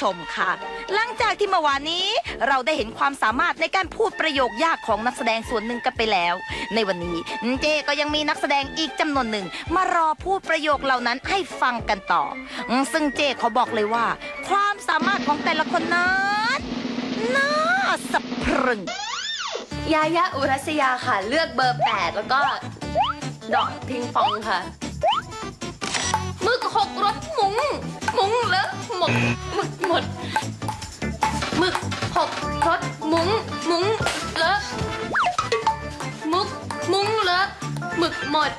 ชมค่ะ หลังจากที่เมื่อวานนี้ เราได้เห็นความสามารถในการพูดประโยคยากของนักแสดงส่วนหนึ่งกันไปแล้ว ในวันนี้เจก็ยังมีนักแสดงอีกจำนวนหนึ่ง มารอพูดประโยคเหล่านั้นให้ฟังกันต่ออืมซึ่งเจเขาบอกเลยว่า ความสามารถของแต่ละคนนั้นน่าสะพรึงยายาอุรัสยาค่ะ เลือกเบอร์ 8 แล้วก็ ดอกพิงปองค่ะ มึกหกรถมุ้ง มุ้งเลอะหมกหมึกหมดหมึกหกรถมุ้งมุ้งเลอะมุกมุ้งเลอะหมึกหมด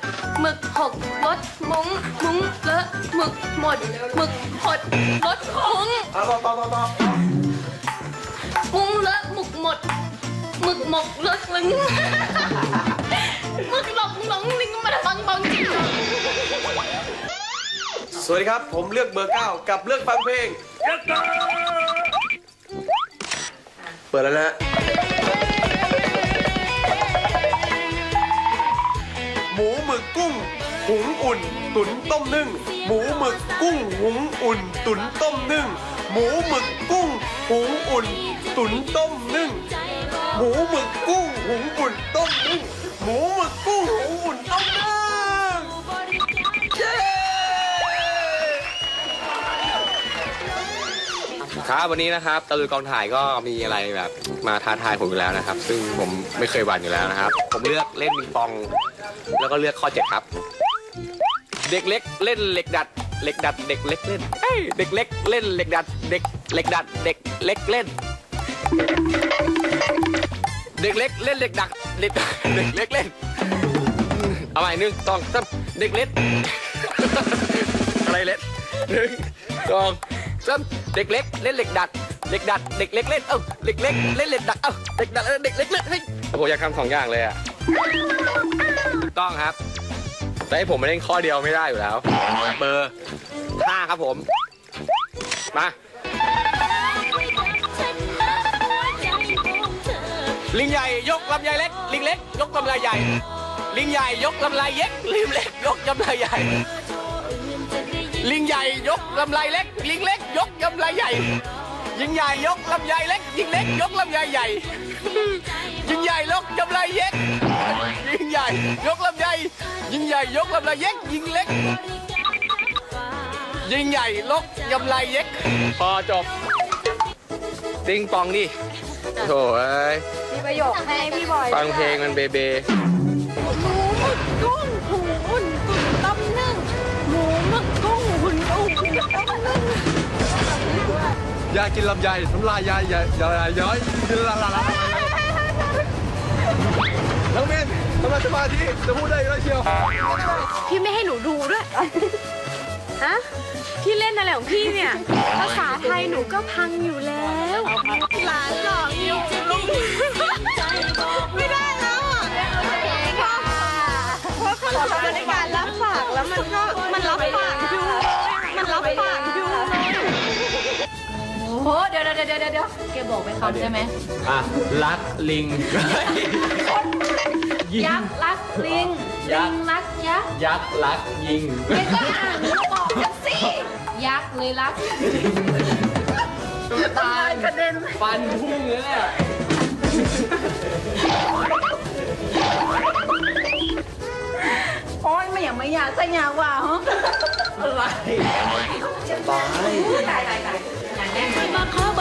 หมึกหกรถมุ้งมุ้งเลอะหมึกหมดหมึกหดรถมุ้งต่อต่อต่อต่อมุ้งเลอะหมึกหมดหมึกหมกเลอะลึงหมึกหลงหลงลิงมาฟังฟังจริง สวัสดีครับ ผมเลือกเบอร์เก้ากับเลือกฟังเพลง เปิดแล้วนะฮะหมูหมึกกุ้ง หุงอุ่น ตุ๋นต้มนึ่ง หมูหมึกกุ้งหุงอุ่น ตุ๋นต้มนึ่ง หมูหมึกกุ้ง หุงอุ่น ตุ๋นต้มนึ่ง หมูหมึกกุ้งหุงอุ่น ครับวันนี้นะครับตะลุยกองถ่ายก็มีอะไรแบบ มาท้าทายผมอยู่แล้วนะครับ ซึ่งผมไม่เคยหวั่นอยู่แล้วนะครับ ผมเลือกเล่นปิงปอง แล้วก็เลือกข้อเจ็ดครับ เด็กเล็กเล่นเหล็กดัดเหล็กดัดเด็กเล็กเล่นเอ้ยเด็กเล็กเล่นเหล็กดัดเด็กเหล็กดัดเด็กเล็กเล่น เด็กเล็กเล่นเหล็กดัดเด็กเด็กเล็กเล่นเอาใหม่หนึ่งสองสามเด็กเล็กอะไรเล็กหนึ่งสอง สามเด็กเล็กเล่นเหล็กดัดเด็กดัดเด็กเล็กเล่นเอ้าเด็กเล็กเล่นเหล็กดัดเอ้าเด็กดัดเอ้าเด็กเล็กเล่นเฮ้ยโอ้โหอยากทำสองอย่างเลยอะถูกต้องครับแต่ให้ผมมาเล่นข้อเดียวไม่ได้อยู่แล้วเบอร์ห้าครับผม มาลิงใหญ่ยกลำไยเล็ก ลิงเล็ก ยกลำไยใหญ่ ลิงใหญ่ยกลำไยเย็กลิงเล็ก ยกลำไยใหญ่ ลิงใหญ่ยกลำไยเล็ก ลิงเล็ก ยกลำไยใหญ่ ยิงใหญ่ยกลำไยเล็ก ยิงเล็ก ยกลำไยใหญ่ ยิงใหญ่ยกลำไยเย็กยิงใหญ่ยกลำไยยิงใหญ่ยกลำไยเย็กยิงเล็ก ยิงใหญ่ลกยำไรเย็กพอจบติงปองดิโถ่เอ้ยมีประโยคให้พี่บอยฟังเพลงมันเบเบหมูหมึกกุ้งหูากกินลำไยน้ำลายยายใหญ่ยายย้อยกินละละละน้องเมนสมาสมาธิจะพูดได้แล้วเชียวพี่ไม่ให้หนูดูด้วยฮะพี่เล่นอะไรของพี่เนี่ย ภาษาไทยหนูก็พังอยู่แล้ว ยวเดี๋ยวเดี๋ยวเดี๋ยวแกบอกไปคำได้ไหมอะรักลิงยักษ์รักลิงลิงรักยักษ์ยักษ์รักยิง แกก็อ่านแล้วบอกกันสิยักษ์เลยรัก ตายกระเด็นฟันพุ่งเลยเนี่ยโอ้ยไม่อยากไม่อยากสัญญาว่าฮะอะไรมาขอเบอร์โทรเข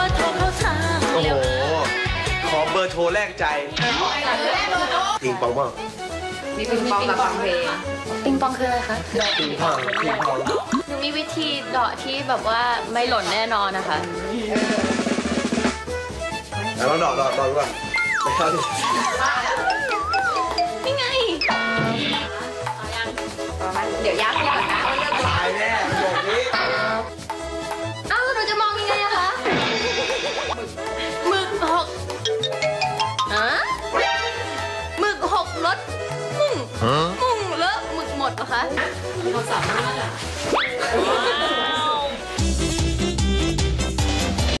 าท โทรแรกใจปิงปองบ้างมีปิงปองกับฟังเพลงปิงปองคืออะไรคะปิงปองปิงปองหนูมีวิธีเดาะที่แบบว่าไม่หล่นแน่นอนนะคะแล้วลองดอกดอกดอกดูก่อนไปเข้าดินี่ไงเดี๋ยวยักษ์ก่อนนะตายแน่ มุ่งเลอะหมึกหมดเหรอคะเขาสามารถอะ